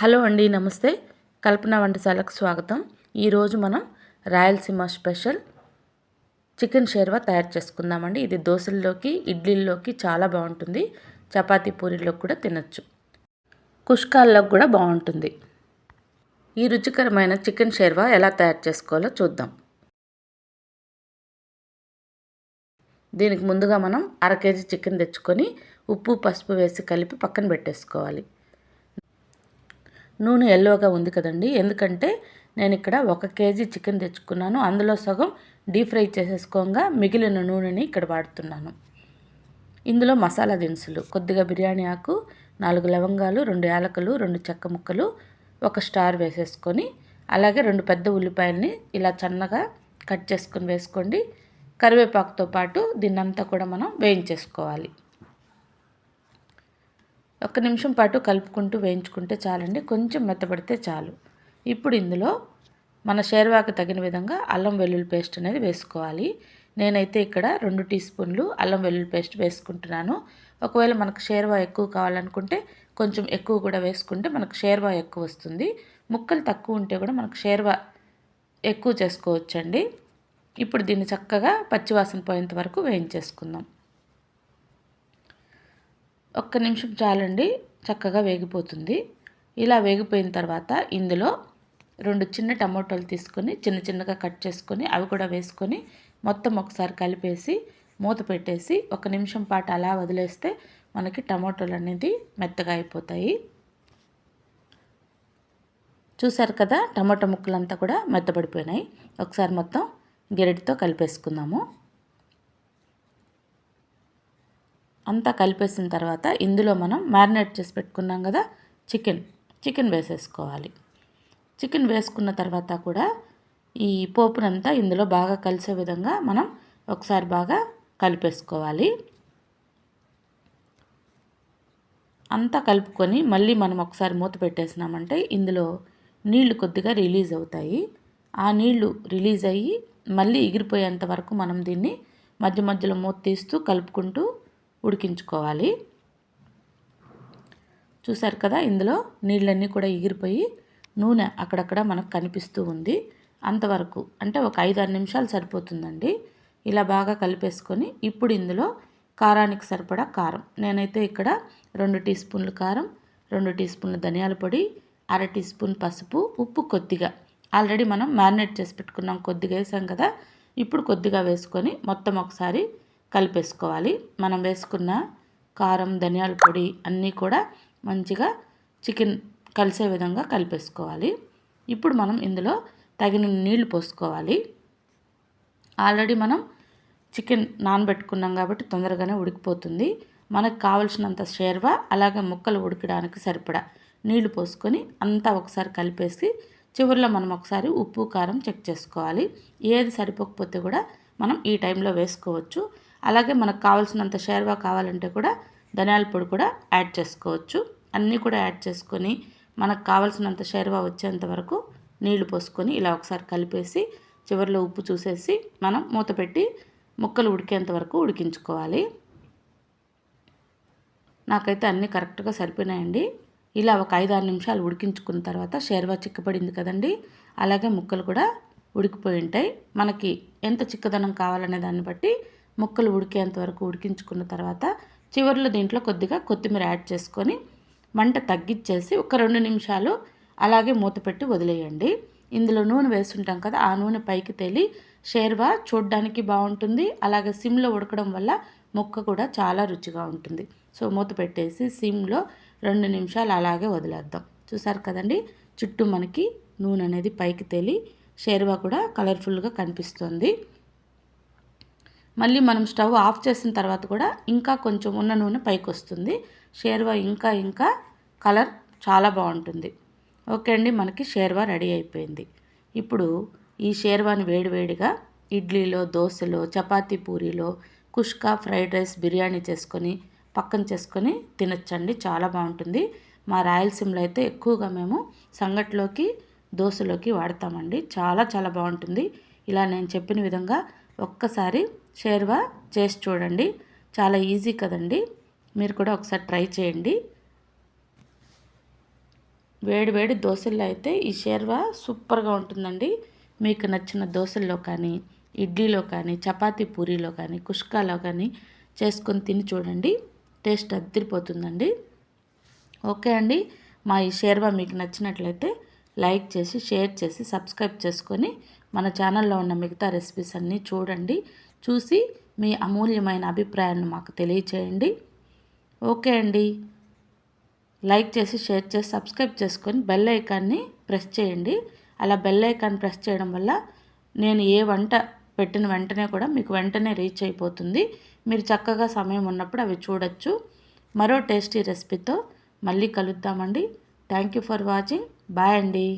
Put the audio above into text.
Hello అండి నమస్తే. కల్పన వంటశాలకు స్వాగతం. ఈరోజు మనం రాయలసీమ స్పెషల్ చికెన్ షేర్వా తయారు చేసుకుందామండి. ఇది దోశల్లోకి ఇడ్లీల్లోకి చాలా బాగుంటుంది. చపాతీ పూరీలోకి కూడా తినచ్చు. కుష్కాల్లోకి కూడా బాగుంటుంది. ఈ రుచికరమైన చికెన్ షేర్వా ఎలా తయారు చేసుకోవాలో చూద్దాం. దీనికి ముందుగా మనం అర కేజీ చికెన్ తెచ్చుకొని ఉప్పు పసుపు వేసి కలిపి పక్కన పెట్టేసుకోవాలి. నూనె ఎల్లోగా ఉంది కదండి. ఎందుకంటే నేను ఇక్కడ ఒక కేజీ చికెన్ తెచ్చుకున్నాను. అందులో సగం డీప్ ఫ్రై చేసేసుకోగా మిగిలిన నూనెని ఇక్కడ వాడుతున్నాను. ఇందులో మసాలా దినుసులు కొద్దిగా బిర్యానీ ఆకు నాలుగు లవంగాలు రెండు యాలకులు రెండు చెక్క ముక్కలు ఒక స్టార్ వేసేసుకొని అలాగే రెండు పెద్ద ఉల్లిపాయలని ఇలా చన్నగా కట్ చేసుకొని వేసుకోండి. కరివేపాకుతో పాటు దీన్నంతా కూడా మనం వేయించేసుకోవాలి. ఒక్క నిమిషం పాటు కలుపుకుంటూ వేయించుకుంటే చాలండి. కొంచెం మెత్తబడితే చాలు. ఇప్పుడు ఇందులో మన షేర్వాకి తగిన విధంగా అల్లం వెల్లుల్లి పేస్ట్ అనేది వేసుకోవాలి. నేనైతే ఇక్కడ రెండు టీ స్పూన్లు అల్లం వెల్లుల్లి పేస్ట్ వేసుకుంటున్నాను. ఒకవేళ మనకు షేర్వా ఎక్కువ కావాలనుకుంటే కొంచెం ఎక్కువ కూడా వేసుకుంటే మనకు షేర్వా ఎక్కువ వస్తుంది. ముక్కలు తక్కువ ఉంటే కూడా మనకు షేర్వా ఎక్కువ చేసుకోవచ్చండి. ఇప్పుడు దీన్ని చక్కగా పచ్చివాసన పోయేంత వరకు వేయించేసుకుందాం. ఒక్క నిమిషం చాలండి. చక్కగా వేగిపోతుంది. ఇలా వేగిపోయిన తర్వాత ఇందులో రెండు చిన్న టమాటోలు తీసుకొని చిన్న చిన్నగా కట్ చేసుకొని అవి కూడా వేసుకొని మొత్తం ఒకసారి కలిపేసి మూత పెట్టేసి ఒక నిమిషం పాటు అలా వదిలేస్తే మనకి టమాటోలు అనేది మెత్తగా అయిపోతాయి. చూసారు కదా టమాటో ముక్కలంతా కూడా మెత్తబడిపోయినాయి. ఒకసారి మొత్తం గెరటితో కలిపేసుకుందాము. అంతా కలిపేసిన తర్వాత ఇందులో మనం మ్యారినేట్ చేసి పెట్టుకున్నాం కదా చికెన్. చికెన్ వేసేసుకోవాలి. చికెన్ వేసుకున్న తర్వాత కూడా ఈ పోపునంతా ఇందులో బాగా కలిసే విధంగా మనం ఒకసారి బాగా కలిపేసుకోవాలి. అంతా కలుపుకొని మళ్ళీ మనం ఒకసారి మూత పెట్టేసినామంటే ఇందులో నీళ్ళు కొద్దిగా రిలీజ్ అవుతాయి. ఆ నీళ్ళు రిలీజ్ అయ్యి మళ్ళీ ఎగిరిపోయేంత వరకు మనం దీన్ని మధ్య మధ్యలో మూత తీస్తూ కలుపుకుంటూ ఉడికించుకోవాలి. చూసారు కదా ఇందులో నీళ్ళన్నీ కూడా ఎగిరిపోయి నూనె అక్కడక్కడ మనకు కనిపిస్తూ ఉంది. అంతవరకు అంటే ఒక ఐదు ఆరు నిమిషాలు సరిపోతుందండి. ఇలా బాగా కలిపేసుకొని ఇప్పుడు ఇందులో కారానికి సరిపడా కారం. నేనైతే ఇక్కడ రెండు టీ స్పూన్లు కారం రెండు టీ స్పూన్లు ధనియాల పొడి అర టీ స్పూన్ పసుపు ఉప్పు కొద్దిగా. ఆల్రెడీ మనం మ్యారినేట్ చేసి పెట్టుకున్నాం కొద్దిగా వేసాం కదా. ఇప్పుడు కొద్దిగా వేసుకొని మొత్తం ఒకసారి కలిపేసుకోవాలి. మనం వేసుకున్న కారం ధనియాల పొడి అన్నీ కూడా మంచిగా చికెన్ కలిసే విధంగా కలిపేసుకోవాలి. ఇప్పుడు మనం ఇందులో తగిన నీళ్ళు పోసుకోవాలి. ఆల్రెడీ మనం చికెన్ నానబెట్టుకున్నాం కాబట్టి తొందరగానే ఉడికిపోతుంది. మనకు కావలసినంత షేర్వా అలాగే ముక్కలు ఉడకడానికి సరిపడా నీళ్ళు పోసుకొని అంతా ఒకసారి కలిపేసి చివరిలో మనం ఒకసారి ఉప్పు కారం చెక్ చేసుకోవాలి. ఏది సరిపోకపోతే కూడా మనం ఈ టైంలో వేసుకోవచ్చు. అలాగే మనకు కావాల్సినంత షేర్వా కావాలంటే కూడా ధనియాల పొడి కూడా యాడ్ చేసుకోవచ్చు. అన్నీ కూడా యాడ్ చేసుకొని మనకు కావాల్సినంత షేర్వా వచ్చేంత వరకు నీళ్ళు పోసుకొని ఇలా ఒకసారి కలిపేసి చివరిలో ఉప్పు చూసేసి మనం మూత పెట్టి ముక్కలు ఉడికేంత వరకు ఉడికించుకోవాలి. నాకైతే అన్నీ కరెక్ట్గా సరిపోయినాయండి. ఇలా ఒక ఐదు ఆరు నిమిషాలు ఉడికించుకున్న తర్వాత షేర్వా చిక్కపడింది కదండి. అలాగే ముక్కలు కూడా ఉడికిపోయి ఉంటాయి. మనకి ఎంత చిక్కదనం కావాలనే దాన్ని బట్టి ముక్కలు ఉడికేంత వరకు ఉడికించుకున్న తర్వాత చివరిలో దీంట్లో కొద్దిగా కొత్తిమీర యాడ్ చేసుకొని మంట తగ్గించేసి ఒక రెండు నిమిషాలు అలాగే మూత పెట్టి వదిలేయండి. ఇందులో నూనె వేస్తుంటాం కదా ఆ నూనె పైకి తేలి షేర్వా చూడడానికి బాగుంటుంది. అలాగే సిమ్లో ఉడకడం వల్ల ముక్క కూడా చాలా రుచిగా ఉంటుంది. సో మూత పెట్టేసి సిమ్లో రెండు నిమిషాలు అలాగే వదిలేద్దాం. చూసారు కదండి చుట్టూ మనకి నూనె అనేది పైకి తేలి షేర్వా కూడా కలర్ఫుల్గా కనిపిస్తుంది. మళ్ళీ మనం స్టవ్ ఆఫ్ చేసిన తర్వాత కూడా ఇంకా కొంచెం ఉన్న నూనె పైకి వస్తుంది. షేర్వా ఇంకా ఇంకా కలర్ చాలా బాగుంటుంది. ఓకే అండి మనకి షేర్వా రెడీ అయిపోయింది. ఇప్పుడు ఈ షేర్వాని వేడివేడిగా ఇడ్లీలో దోశలో చపాతీ పూరీలో కుష్కా ఫ్రైడ్ రైస్ బిర్యానీ చేసుకొని పక్కన చేసుకొని తినచ్చండి చాలా బాగుంటుంది. మా రాయలసీమలో అయితే ఎక్కువగా మేము సంగట్లోకి దోశలోకి వాడతామండి. చాలా చాలా బాగుంటుంది. ఇలా నేను చెప్పిన విధంగా ఒక్కసారి షేర్వా చేసి చూడండి. చాలా ఈజీ కదండి. మీరు కూడా ఒకసారి ట్రై చేయండి. వేడి వేడి దోశల్లో అయితే ఈ షేర్వా సూపర్గా ఉంటుందండి. మీకు నచ్చిన దోశల్లో కానీ ఇడ్లీలో కానీ చపాతీ పూరీలో కానీ కుష్కాలో కానీ చేసుకొని తిని చూడండి. టేస్ట్ అద్దరిపోతుందండి. ఓకే అండి. మా ఈ షేర్వా మీకు నచ్చినట్లయితే లైక్ చేసి షేర్ చేసి సబ్స్క్రైబ్ చేసుకొని మన ఛానల్లో ఉన్న మిగతా రెసిపీస్ అన్నీ చూడండి. చూసి మీ అమూల్యమైన అభిప్రాయాన్ని మాకు తెలియచేయండి. ఓకే అండి. లైక్ చేసి షేర్ చేసి సబ్స్క్రైబ్ చేసుకొని బెల్ ఐకాన్ని ప్రెస్ చేయండి. అలా బెల్ ఐకాన్ ప్రెస్ చేయడం వల్ల నేను ఏ వంట పెట్టిన వెంటనే కూడా మీకు వెంటనే రీచ్ అయిపోతుంది. మీరు చక్కగా సమయం ఉన్నప్పుడు అవి చూడొచ్చు. మరో టేస్టీ రెసిపీతో మళ్ళీ కలుద్దామండి. Thank you for watching bye అండి.